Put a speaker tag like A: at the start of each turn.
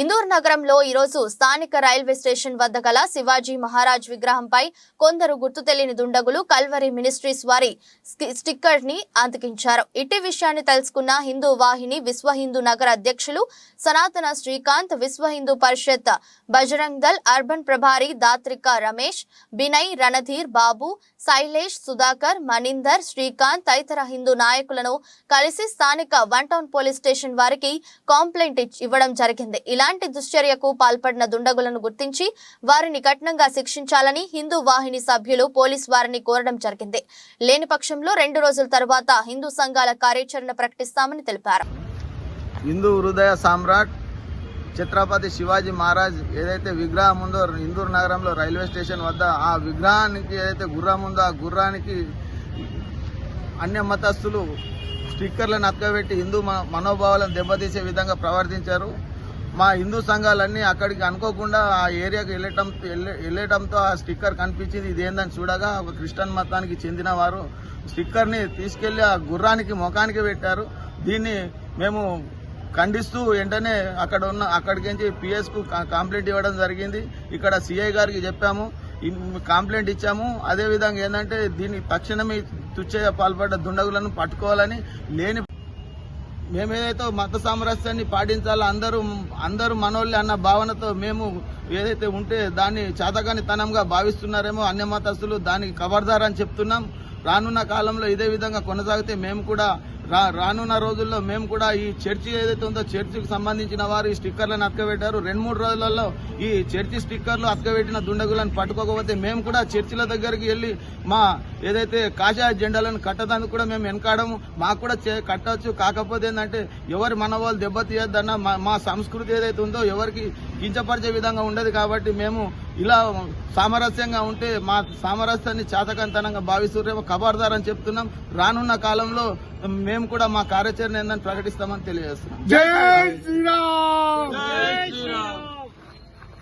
A: ఇందూర్ నగరంలో ఈరోజు స్థానిక రైల్వే స్టేషన్ వద్ద గల శివాజీ మహారాజ్ విగ్రహంపై కొందరు గుర్తు తెలియని దుండగులు కల్వరి మినిస్ట్రీస్ వారి స్టిక్కర్ని అతికించారు. ఇట్టి విషయాన్ని తెలుసుకున్న హిందూ వాహిని విశ్వ హిందూ నగర అధ్యక్షులు సనాతన శ్రీకాంత్ విశ్వ హిందూ పరిషత్ బజరంగ్ దల్ అర్బన్ ప్రభారి దాత్రిక రమేష్ బినయ్ రణధీర్ బాబు శైలేష్ సుధాకర్ మణిందర్ శ్రీకాంత్ తదితర హిందూ నాయకులను కలిసి స్థానిక వన్ టౌన్ పోలీస్ స్టేషన్ వారికి కాంప్లైంట్ ఇవ్వడం జరిగింది. ఇలా ఇలాంటి దుశ్చర్యకు పాల్పడిన దుండగులను గుర్తించి వారిని కఠినంగా శిక్షించాలని హిందూ వాహిని సభ్యులు పోలీస్ వారిని కోరడం జరిగింది. లేని పక్షంలో రెండు రోజుల తర్వాత హిందూ సంఘాల కార్యాచరణ ప్రకటిస్తామని తెలిపారు.
B: హిందూ హృదయ సామ్రాట్ ఛత్రపతి శివాజీ మహారాజ్ ఏదైతే విగ్రహం ఉందో ఇందూరు నగరంలో రైల్వే స్టేషన్ వద్ద ఆ విగ్రహానికి ఏదైతే గుర్రం ఉందో ఆ గుర్రానికి అన్య మతస్థులు స్టిక్కర్లను అక్కబెట్టి హిందూ మనోభావాలను దెబ్బతీసే విధంగా ప్రవర్తించారు. మా హిందూ సంఘాలన్నీ అక్కడికి అనుకోకుండా ఆ ఏరియాకి వెళ్ళటం వెళ్ళటంతో ఆ స్టిక్కర్ కనిపించింది. ఇదేందని చూడగా ఒక క్రిస్టియన్ మతానికి చెందిన వారు స్టిక్కర్ని తీసుకెళ్ళి ఆ గుర్రానికి ముఖానికి పెట్టారు. దీన్ని మేము ఖండిస్తూ వెంటనే అక్కడ ఉన్న అక్కడికి పిఎస్కు కంప్లైంట్ ఇవ్వడం జరిగింది. ఇక్కడ సిఐ గారికి చెప్పాము. కంప్లైంట్ ఇచ్చాము. అదే విధంగా ఏంటంటే దీన్ని తక్షణమే తుచ్చయ్య పాల్పడ్డ దుండగులను పట్టుకోవాలని లేని మేమేదైతే మత సామరస్యాన్ని పాటించాలో అందరూ అందరూ మనోళ్ళే అన్న భావనతో మేము ఏదైతే ఉంటే దాన్ని చేతగానితనంగా భావిస్తున్నారేమో అన్య మతస్థులు దానికి కబర్దారని అని చెప్తున్నాం. రానున్న కాలంలో ఇదే విధంగా కొనసాగితే మేము కూడా రా రానున్న రోజుల్లో మేము కూడా ఈ చర్చి ఏదైతే ఉందో చర్చికి సంబంధించిన వారు ఈ స్టిక్కర్లను అతకబెట్టారు. రెండు మూడు రోజులలో ఈ చర్చి స్టిక్కర్లు అతకబెట్టిన దుండగులను పట్టుకోకపోతే మేము కూడా చర్చిల దగ్గరికి వెళ్ళి మా ఏదైతే కాషాయ జెండాలను కట్టడానికి కూడా మేము వెనకాడము. మాకు కూడా చే- కట్టవచ్చు కాకపోతే ఏంటంటే ఎవరి మనవాళ్ళు దెబ్బతీయద్దన్న మా మా సంస్కృతి ఏదైతే ఉందో ఎవరికి కించపరిచే విధంగా ఉండదు కాబట్టి మేము ఇలా సామరస్యంగా ఉంటే మా సామరస్యాన్ని చాతకంతనంగా భావిస్తున్నేమో ఖబర్దార్ అని చెప్తున్నాం. రానున్న కాలంలో మేము కూడా మా కార్యాచరణ ఏందని ప్రకటిస్తామని తెలియజేస్తున్నాం.
C: జై శ్రీరామ్!